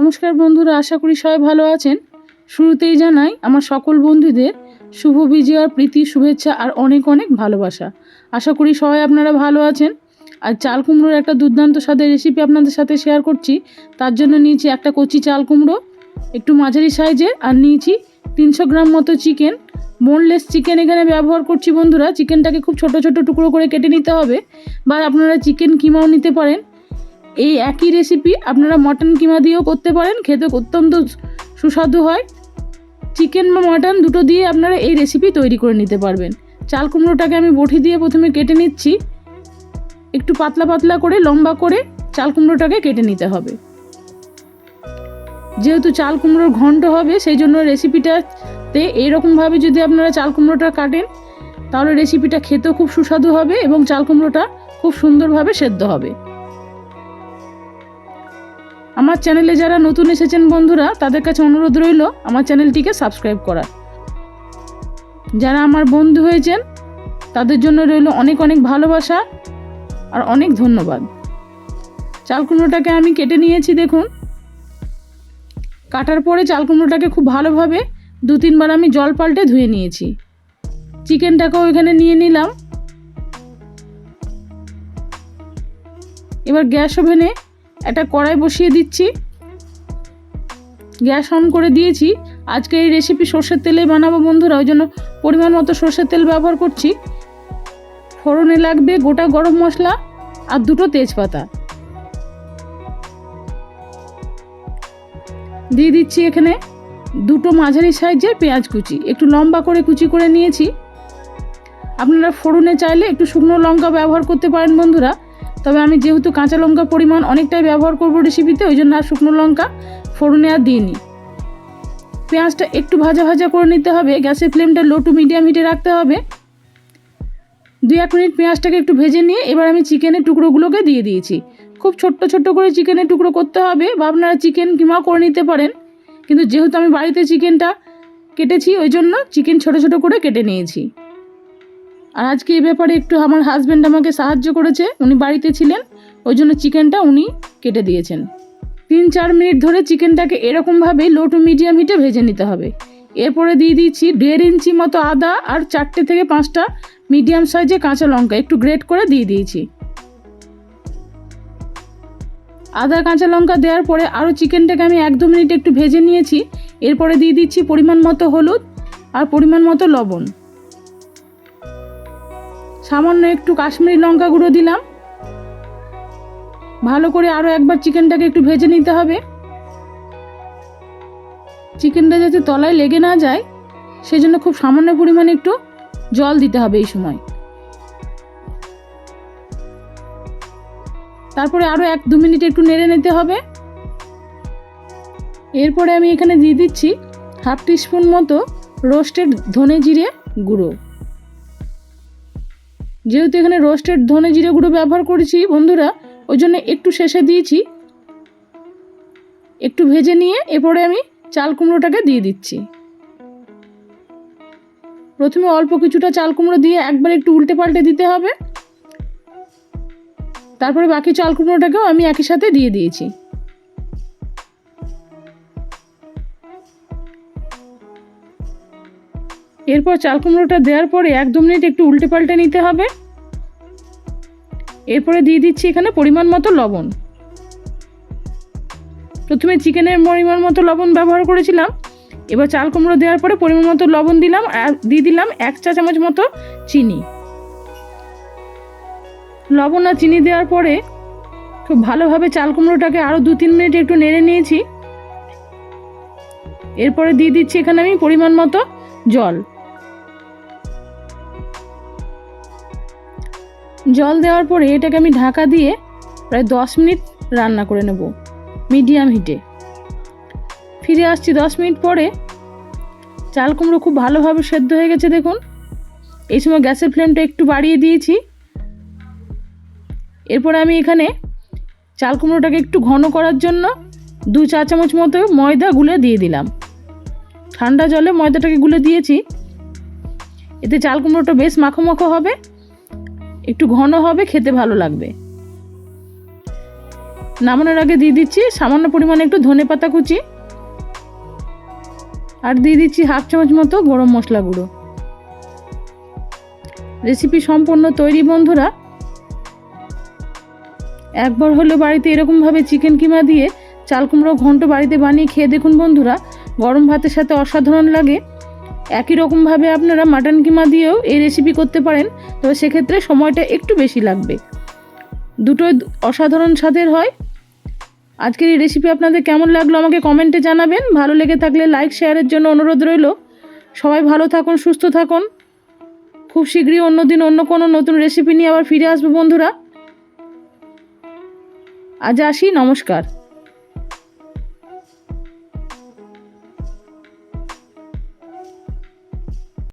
নমস্কার বন্ধুরা, আশা করি সবাই ভালো আছেন। শুরুতেই জানাই, আমার সকল বন্ধুদের শুভ বিজয়ার প্রীতি, শুভেচ্ছা আর অনেক অনেক ভালোবাসা। আশা করি সবাই আপনারা ভালো আছেন। আর চাল কুমড়োর একটা দুর্দান্ত স্বাদের রেসিপি আপনাদের সাথে শেয়ার করছি। তার জন্য নিয়েছি একটা কচি চাল কুমড়ো, একটু মাঝারি সাইজের, আর নিয়েছি তিনশো গ্রাম মতো চিকেন। বোনলেস চিকেন এখানে ব্যবহার করছি বন্ধুরা চিকেনটাকে খুব ছোট ছোট টুকরো করে কেটে নিতে হবে। বা আপনারা চিকেন কিমাও নিতে পারেন। এই একই রেসিপি আপনারা মটন কিমা দিয়েও করতে পারেন, খেতে অত্যন্ত সুস্বাদু হয়। চিকেন বা মটন দুটো দিয়ে আপনারা এই রেসিপি তৈরি করে নিতে পারবেন। চাল কুমড়োটাকে আমি বটি দিয়ে প্রথমে কেটে নিচ্ছি। একটু পাতলা পাতলা করে, লম্বা করে চাল কুমড়োটাকে কেটে নিতে হবে। যেহেতু চাল কুমড়োর ঘন্ট হবে, সেই জন্য রেসিপিটাতে এইরকমভাবে যদি আপনারা চাল কুমড়োটা কাটেন, তাহলে রেসিপিটা খেতেও খুব সুস্বাদু হবে এবং চাল কুমড়োটা খুব সুন্দরভাবে সেদ্ধ হবে। আমার চ্যানেলে যারা নতুন এসেছেন বন্ধুরা, তাদের কাছে অনুরোধ রইল আমার চ্যানেলটিকে সাবস্ক্রাইব করার। যারা আমার বন্ধু হয়েছেন, তাদের জন্য রইল অনেক অনেক ভালোবাসা আর অনেক ধন্যবাদ। চাল কুমড়োটাকে আমি কেটে নিয়েছি, দেখুন। কাটার পরে চাল কুমড়োটাকে খুব ভালোভাবে দু তিনবার আমি জল পাল্টে ধুয়ে নিয়েছি। চিকেনটাকেও এখানে নিয়ে নিলাম। এবার গ্যাস ওভেনে একটা কড়াই বসিয়ে দিচ্ছি। গ্যাস অন করে দিয়েছি। আজকে এই রেসিপি সর্ষের তেলে বানাবো বন্ধুরা, ওই জন্য পরিমাণ মতো সর্ষের তেল ব্যবহার করছি। ফোড়নে লাগবে গোটা গরম মশলা আর দুটো তেজপাতা। দিয়ে দিচ্ছি এখানে দুটো মাঝারি সাইজের পেঁয়াজ কুচি। একটু লম্বা করে কুচি করে নিয়েছি। আপনারা ফোড়নে চাইলে একটু শুকনো লঙ্কা ব্যবহার করতে পারেন বন্ধুরা। তবে আমি যেহেতু কাঁচা লঙ্কার পরিমাণ অনেকটাই ব্যবহার করব রেসিপিতে ওই জন্য আর শুকনো লঙ্কা, ফোড়নে আর দিইনি। পেঁয়াজটা একটু ভাজা ভাজা করে নিতে হবে, গ্যাসের ফ্লেমটা লো টু মিডিয়াম হিটে রাখতে হবে। দুই এক মিনিট পেঁয়াজটাকে একটু ভেজে নিয়ে, এবার আমি চিকেনের টুকরোগুলোকে দিয়ে দিয়েছি। খুব ছোট্ট ছোট্ট করে চিকেনের টুকরো করতে হবে, বা আপনারা চিকেন কিমা করে নিতে পারেন। কিন্তু যেহেতু আমি বাড়িতে চিকেনটা কেটেছি, ওই জন্য চিকেন ছোট ছোট করে কেটে নিয়েছি। আর আজকে এই ব্যাপারে একটু আমার হাজব্যান্ড আমাকে সাহায্য করেছে। উনি বাড়িতে ছিলেন, ওই জন্য চিকেনটা উনি কেটে দিয়েছেন। তিন, চার মিনিট ধরে চিকেনটাকে এরকমভাবে লো টু মিডিয়াম হিটে ভেজে নিতে হবে। এরপরে দিয়ে দিচ্ছি দেড় ইঞ্চি মতো আদা আর চারটে থেকে পাঁচটা মিডিয়াম সাইজে কাঁচা লঙ্কা, একটু গ্রেট করে দিয়ে দিয়েছি। আদা, কাঁচা লঙ্কা দেওয়ার পরে আরও চিকেনটাকে আমি এক, দু মিনিট একটু ভেজে নিয়েছি। এরপরে দিয়ে দিচ্ছি পরিমাণ মতো হলুদ আর পরিমাণ মতো লবণ। সামান্য একটু কাশ্মীরি লঙ্কা গুঁড়ো দিলাম। ভালো করে আরও একবার চিকেনটাকে একটু ভেজে নিতে হবে। চিকেনটা যাতে তলায় লেগে না যায়, সেজন্য খুব সামান্য পরিমাণে একটু জল দিতে হবে এই সময়। তারপরে আরও এক দু মিনিট একটু নেড়ে নিতে হবে। এরপরে আমি এখানে দিয়ে দিচ্ছি হাফ টিস্পুন মতো রোস্টেড ধনে জিরে গুঁড়ো। যেহেতু এখানে রোস্টেড ধনে জিরে গুঁড়ো ব্যবহার করেছি, বন্ধুরা, ওই জন্য একটু শেষে দিয়েছি। একটু ভেজে নিয়ে এরপরে আমি চাল কুমড়োটাকে দিয়ে দিচ্ছি। প্রথমে অল্প কিছুটা চাল কুমড়ো দিয়ে একবার একটু উল্টে পাল্টে দিতে হবে। তারপরে বাকি চাল কুমড়োটাকেও আমি একই সাথে দিয়ে দিয়েছি। এরপর চাল কুমড়োটা দেওয়ার পরে এক দু মিনিট একটু উল্টে পাল্টে নিতে হবে। এরপরে দিয়ে দিচ্ছি এখানে পরিমাণ মতো লবণ। প্রথমে চিকেনের পরিমাণ মতো লবণ ব্যবহার করেছিলাম। এবার চাল কুমড়ো দেওয়ার পরে পরিমাণ মতো লবণ দিলাম আর দিয়ে দিলাম এক চা চামচ মতো চিনি। লবণ আর চিনি দেওয়ার পরে খুব ভালোভাবে চাল কুমড়োটাকে আরও দু তিন মিনিট একটু নেড়ে নিয়েছি। এরপরে দিয়ে দিচ্ছি এখানে আমি পরিমাণ মতো জল। জল দেওয়ার পরে এটাকে আমি ঢাকা দিয়ে প্রায় দশ মিনিট রান্না করে নেব, মিডিয়াম হিটে। ফিরে আসছি দশ মিনিট পরে। চাল কুমড়ো খুব ভালোভাবে সেদ্ধ হয়ে গেছে, দেখুন। এই সময় গ্যাসের ফ্লেমটা একটু বাড়িয়ে দিয়েছি। এরপরে আমি এখানে চাল কুমড়োটাকে একটু ঘন করার জন্য দু চা চামচ মতো ময়দা গুলে দিয়ে দিলাম। ঠান্ডা জলে ময়দাটাকে গুলে দিয়েছি। এতে চাল কুমড়োটা বেশ মাখো মাখো হবে। একটু ঘন হবে, খেতে ভালো লাগবে। নামানোর আগে দিয়ে দিচ্ছি সামান্য পরিমাণে একটু ধনে পাতা কুচি আর দিয়ে দিচ্ছি হাফ চামচ মতো গরম মশলা গুঁড়ো। রেসিপি সম্পূর্ণ তৈরি বন্ধুরা। একবার হলো বাড়িতে এরকমভাবে চিকেন কিমা দিয়ে চাল কুমড়ো ঘন্ট বাড়িতে বানিয়ে খেয়ে দেখুন বন্ধুরা। গরম ভাতের সাথে অসাধারণ লাগে। একই রকমভাবে আপনারা মাটন কিমা দিয়েও এই রেসিপি করতে পারেন তবে সেক্ষেত্রে সময়টা একটু বেশি লাগবে। দুটোই অসাধারণ স্বাদের হয়। আজকের এই রেসিপি আপনাদের কেমন লাগল আমাকে কমেন্টে জানাবেন। ভালো লেগে থাকলে লাইক শেয়ারের জন্য অনুরোধ রইল। সবাই ভালো থাকুন, সুস্থ থাকুন। খুব শীঘ্রই অন্য দিন অন্য কোনো নতুন রেসিপি নিয়ে আবার ফিরে আসব বন্ধুরা। আজ আসি, নমস্কার।